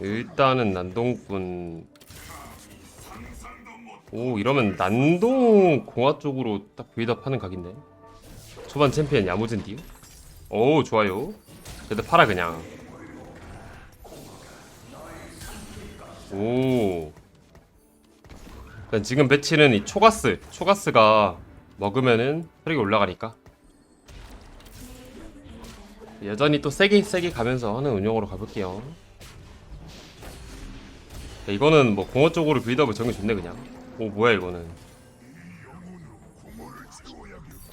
일단은 난동꾼. 오 이러면 난동 공화 쪽으로 딱 빌드업 하는 각인데. 초반 챔피언 야무진디요? 오 좋아요. 그래도 팔아 그냥. 오. 일단 지금 배치는 이 초가스 초가스가 먹으면은 혈액이 올라가니까. 여전히 또 세게 세게 가면서 하는 운영으로 가볼게요. 야, 이거는 뭐 공허 쪽으로 빌드업을 정해 줬네 그냥. 오 뭐야 이거는.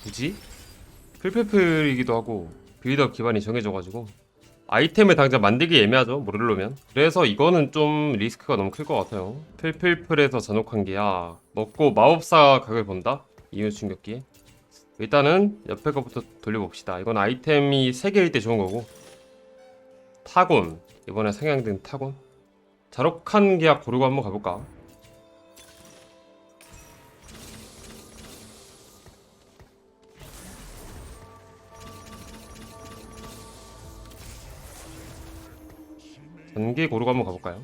굳이? 풀풀풀이기도 하고 빌드업 기반이 정해져가지고. 아이템을 당장 만들기 애매하죠 모를로면. 그래서 이거는 좀 리스크가 너무 클 것 같아요. 풀풀풀에서 잔혹한 게야 먹고 마법사 각을 본다? 이윤 충격기. 일단은 옆에 거부터 돌려봅시다. 이건 아이템이 3개일 때 좋은 거고. 타곤. 이번에 상향된 타곤 자록한 계약 고르고 한번 가볼까 전개 고르고 한번 가볼까요?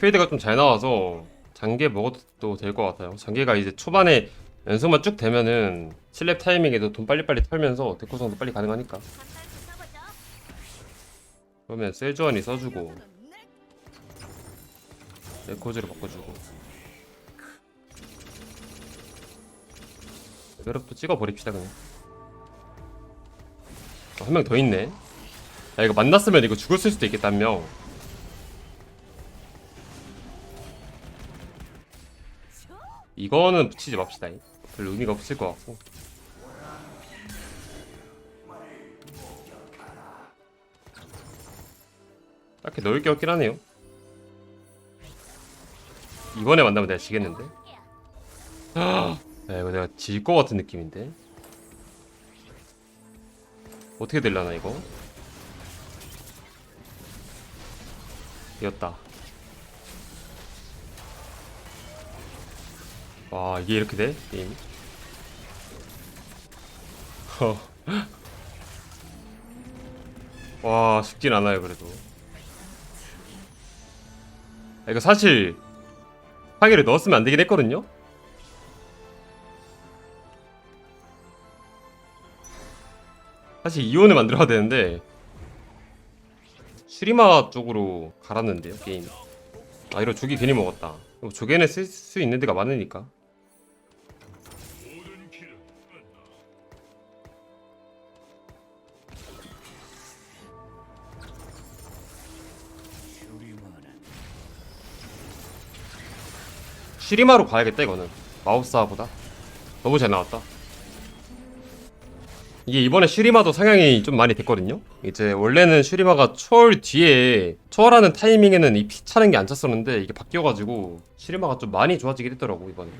필드가 좀 잘 나와서 장계 먹어도 될 것 같아요. 장계가 이제 초반에 연속만 쭉 되면은 슬랩 타이밍에도 돈 빨리빨리 털면서 데코성도 빨리 가능하니까. 그러면 셀주원이 써주고 레코즈를 바꿔주고. 레벨업도 찍어버립시다 그냥. 어, 한명 더 있네. 야 이거 만났으면 이거 죽었을 수도 있겠다 한명. 이거는 붙이지 맙시다. 별 의미가 없을 것 같고 딱히 넣을 게 없긴 하네요. 이번에 만나면 내가 지겠는데? 야 이거 내가 질 것 같은 느낌인데? 어떻게 될라나 이거? 이겼다. 와 이게 이렇게 돼? 게임? 허. 와 쉽진 않아요 그래도. 아, 이거 사실 파괴를 넣었으면 안 되긴 했거든요? 사실 이온을 만들어야 되는데 슈리마 쪽으로 갈았는데요 게임. 아 이거 조기 괜히 먹었다. 조개는 쓸 수 있는 데가 많으니까 슈리마로 가야겠다 이거는. 마우스보다. 너무 잘 나왔다. 이게 이번에 슈리마도 상향이 좀 많이 됐거든요? 이제 원래는 슈리마가 초월 뒤에 초월하는 타이밍에는 이 피 차는 게 안 찼었는데 이게 바뀌어가지고 슈리마가 좀 많이 좋아지게 됐더라고 이번에.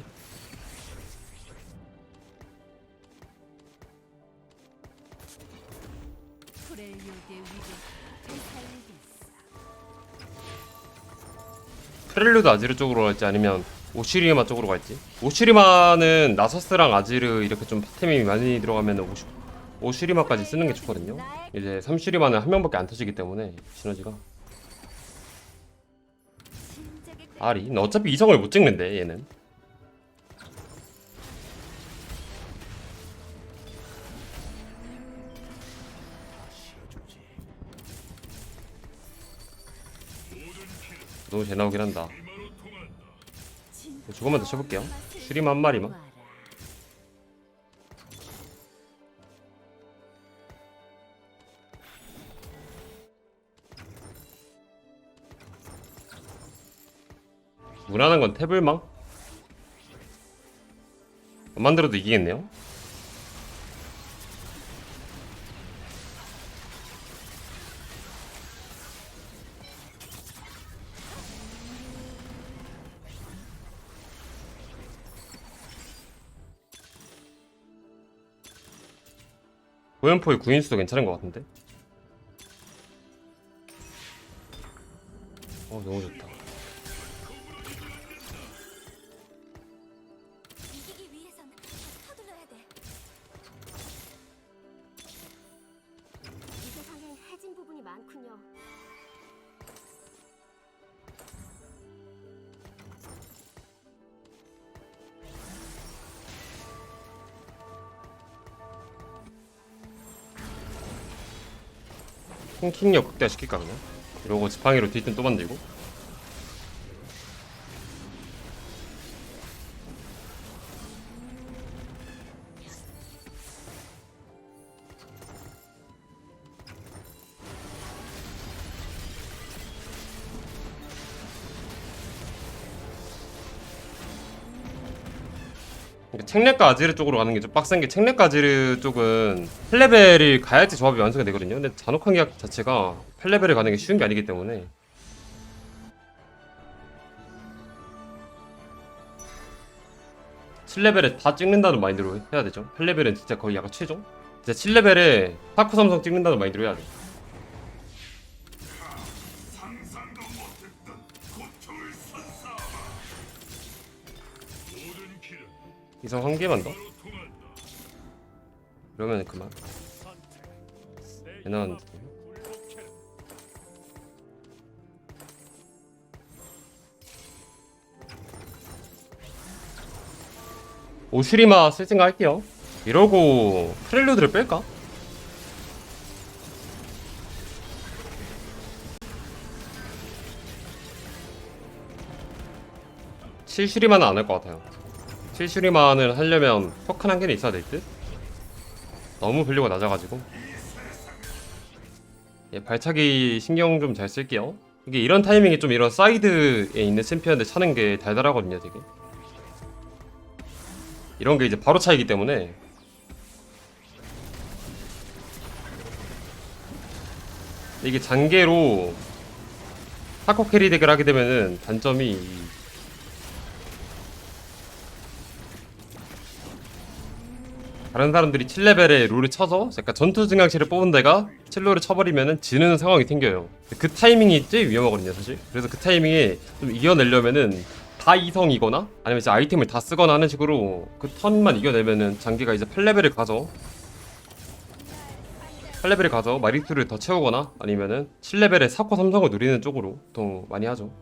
프렐류드 아지르 쪽으로 갈지 아니면 오시리마 쪽으로 갈지. 오시리마는 나서스랑 아지르 이렇게 좀 파템이 많이 들어가면 오시, 오시리마까지 쓰는 게 좋거든요. 이제 3시리마는 한 명밖에 안 터지기 때문에 시너지가. 아리 어차피 이성을 못 찍는데 얘는. 너무 잘 나오긴 한다 조금만 더 쳐볼게요. 슈리마 한 마리만. 무난한 건 태블망? 안 만들어도 이기겠네요 고연포의 구인수도 괜찮은 것 같은데 킹킹력 극대화시킬까 그냥? 이러고 지팡이로 뒷등 또 만들고 책렉과 아지르 쪽으로 가는 게 좀 빡센 게 책렉과 아지르 쪽은 8레벨을 가야지 조합이 완성이 되거든요. 근데 잔혹한 계약 자체가 8레벨을 가는 게 쉬운 게 아니기 때문에 칠 7레벨에 다 찍는다는 마인드로 해야 되죠. 8레벨은 진짜 거의 약간 최종? 진짜 7레벨에 파쿠 삼성 찍는다는 마인드로 해야 돼. 이성 한 개만 더? 그러면 그만. 얘는 오슈리마 쓸 생각 할게요. 이러고 프렐류드를 뺄까? 칠슈리만은 안할 것 같아요. 칠슈리만을 하려면 포큰 한 개는 있어야 될 듯? 너무 분류가 낮아가지고. 예, 발차기 신경 좀 잘 쓸게요. 이게 이런 타이밍에 좀 이런 사이드에 있는 챔피언들 차는 게 달달하거든요 되게. 이런 게 이제 바로 차이기 때문에. 이게 잔계로 하코 캐리 덱을 하게 되면은 단점이 다른 사람들이 7레벨에 룰을 쳐서 약간 전투 증강치를 뽑은 데가 7롤을 쳐버리면은 지는 상황이 생겨요. 그 타이밍이 제일 위험하거든요, 사실. 그래서 그 타이밍에 좀 이겨내려면은 다 이성이거나 아니면 이제 아이템을 다 쓰거나 하는 식으로 그 턴만 이겨내면은 장기가 이제 8레벨을 가서 8레벨을 가서 마리투를 더 채우거나 아니면은 7레벨에 사코 삼성을 누리는 쪽으로 보통 많이 하죠.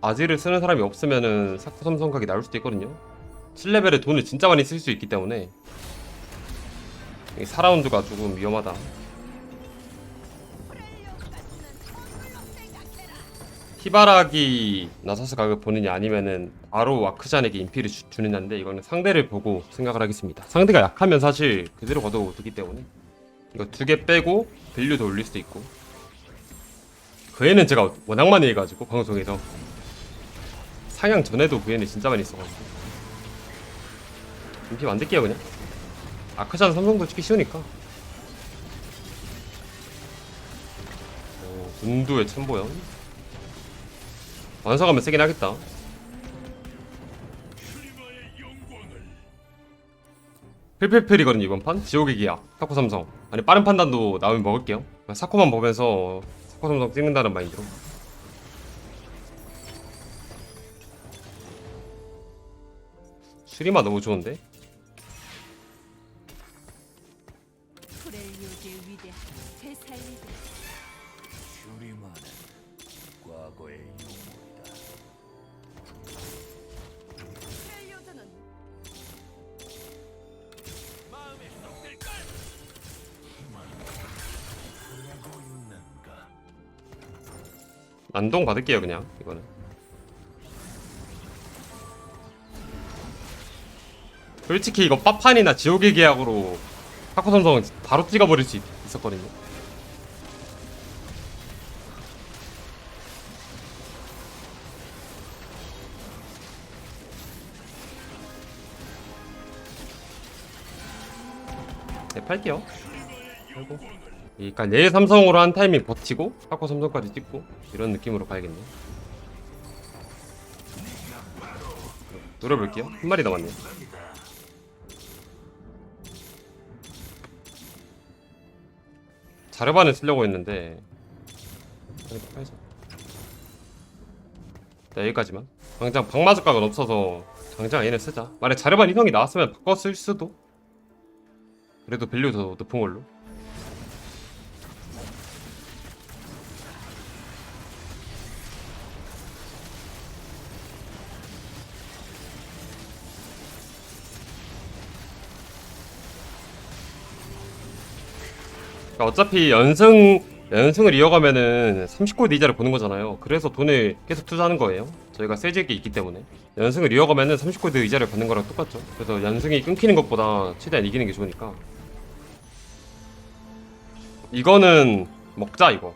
아지를 쓰는 사람이 없으면은 사코 삼성 각이 나올 수도 있거든요. 7레벨에 돈을 진짜 많이 쓸 수 있기 때문에 이 4라운드가 조금 위험하다. 히바라기 나사스 각을 보느냐 아니면은 바로 와크잔에게 인피를 주, 주느냐인데 이거는 상대를 보고 생각을 하겠습니다. 상대가 약하면 사실 그대로 걷어 두기 때문에 이거 두 개 빼고 밸류 더 올릴 수도 있고 그 애는 제가 워낙 많이 해가지고 방송에서 상향 전에도 그 애는 진짜 많이 써가지고 인피 만들게요 그냥 아크잔 삼성도 찍기 쉬우니까. 오, 문두의 첨보연. 완성하면 세긴 하겠다. 필필필이거든요 이번 판? 지옥의 기약 사코 삼성. 아니 빠른 판단도 나오면 먹을게요. 사코만 보면서 사코 삼성 찍는다는 마인드로. 슈리마 너무 좋은데? 난동 받을게요 그냥 이거는. 솔직히 이거 빠판이나 지옥의 계약으로 타코 삼성은 바로 찍어버릴 수 있, 있었거든요. 네 팔게요. 팔고 그러니까 얘 삼성으로 한 타이밍 버티고 타코 삼성까지 찍고 이런 느낌으로 가야겠네. 노려볼게요. 한 마리 남았네. 자르반을 쓰려고 했는데 자. 여기까지만. 당장 방마적 각은 없어서 당장 얘는 쓰자. 만약 자르반 이성이 나왔으면 바꿔 쓸 수도. 그래도 밸류 더 높은 걸로 그러니까 어차피 연승 연승을 이어가면은 30골드 이자를 보는 거잖아요. 그래서 돈을 계속 투자하는 거예요. 저희가 세질게 있기 때문에. 연승을 이어가면은 30골 드 이자를 받는 거랑 똑같죠. 그래서 연승이 끊기는 것보다 최대한 이기는 게 좋으니까. 이거는 먹자 이거.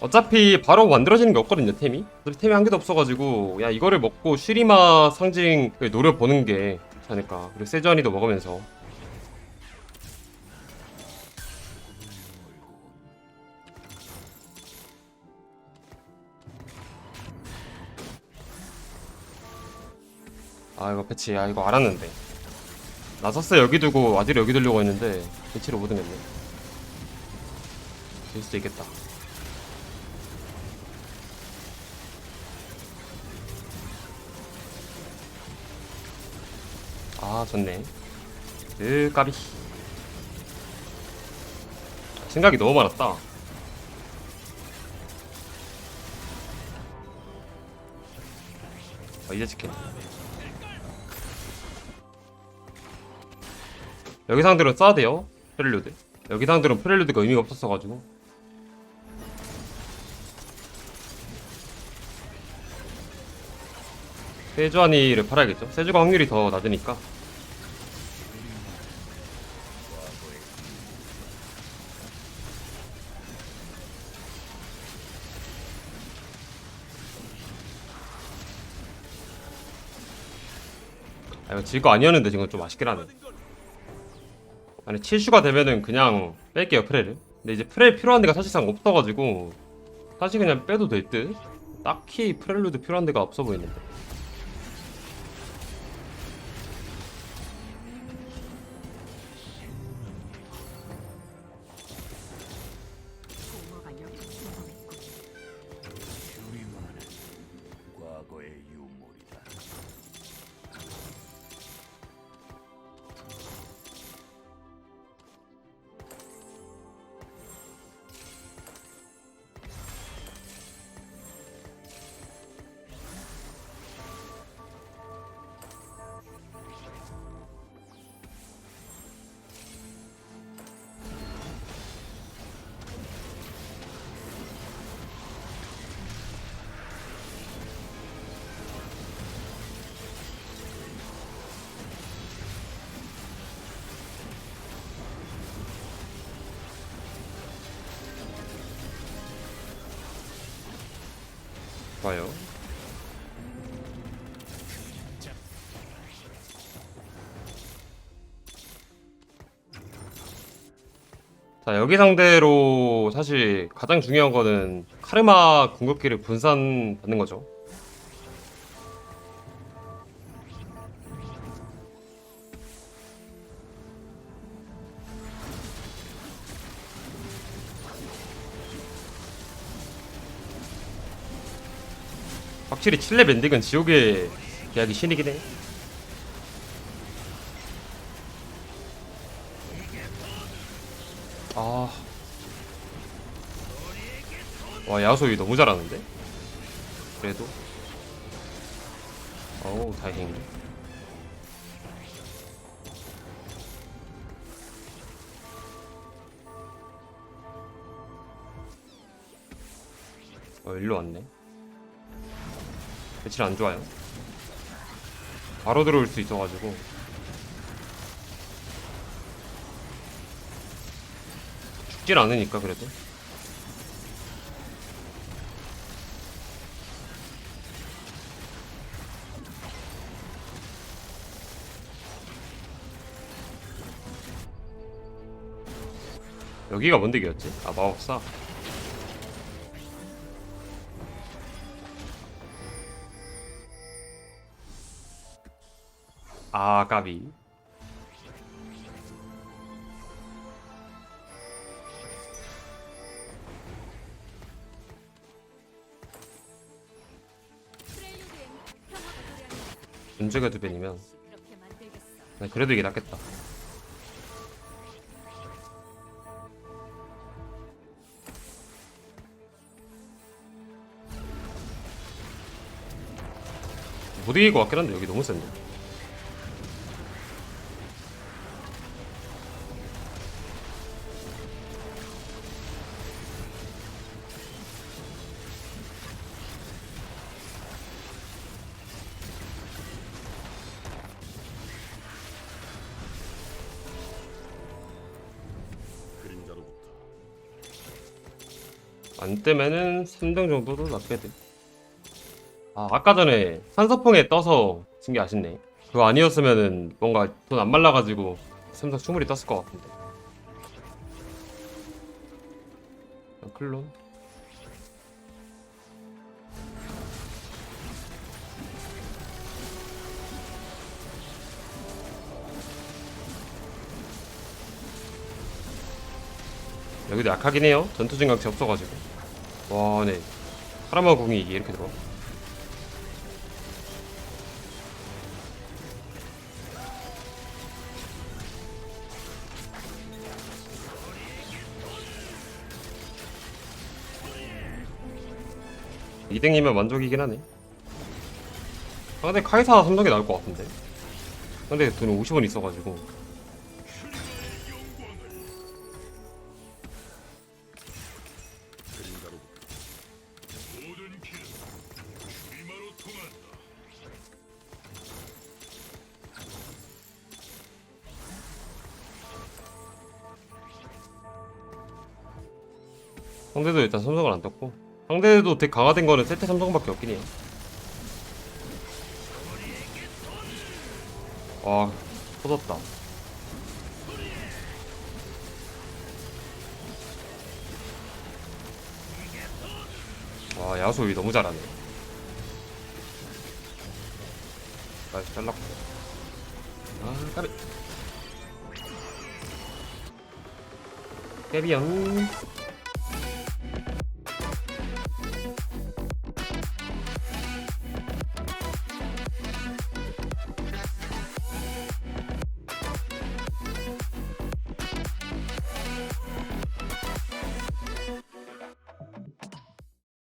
어차피 바로 만들어지는 게 없거든요 템이 어차피 템이 한 개도 없어가지고 야 이거를 먹고 슈리마 상징 노려보는 게 좋지 않을까 그리고 세주안이도 먹으면서 아 이거 패치 아 이거 알았는데. 나서스 여기 두고 아디를 여기 두려고 했는데 패치를 못 했네. 될 수도 있겠다. 아 좋네. 으 까비. 생각이 너무 많았다. 어, 이제 치킨 여기 상들은 써야 돼요 프렐류드 여기 상들은 프렐류드가 의미가 없었어가지고. 세주아니를 팔아야겠죠? 세주가 확률이 더 낮으니까. 아 이거 질 거 아니었는데 지금 좀 아쉽긴 하네 아니 7슈가 되면은 그냥 뺄게요 프레를. 근데 이제 프레 필요한 데가 사실상 없어가지고 사실 그냥 빼도 될 듯? 딱히 프렐루드 필요한 데가 없어 보이는데 좋아요. 자 여기 상대로 사실 가장 중요한 거는 카르마 궁극기를 분산 받는 거죠 확실히 칠레 밴딩은 지옥의 계약이 신이긴 해. 아. 와, 야소이 너무 잘하는데? 그래도. 어우, 다행이네. 어, 일로 왔네. 며칠 안 좋아요. 바로 들어올 수 있어가지고 죽진 않으니까 그래도 여기가 뭔 덱이었지? 아 마법사 아 까비. 문제가 두 배이면. 난 그래도 이게 낫겠다. 못 이길 것 같긴 한데 여기 너무 센데 안 뜨면은 3등 정도도 낫게 돼. 아, 아까 전에 산소풍에 떠서 진 게 아쉽네. 그거 아니었으면은 뭔가 돈 안 말라가지고 삼성 충분히 떴을 것 같은데. 아, 클론. 여기도 약하긴 해요. 전투 증강치 없어가지고. 와, 네. 파라마 궁이 이렇게 들어. 이등이면 만족이긴 하네. 아, 근데 카이사 삼성이 나올 것 같은데. 근데 돈이 50원 있어가지고. 상대도 일단 삼성을 안 떴고 상대도 되게 강화된 거는 세트 삼성밖에 없긴 해요. 와 터졌다. 와 야수이 너무 잘하네. 나이스 잘랐고. 아 까비. 깨비형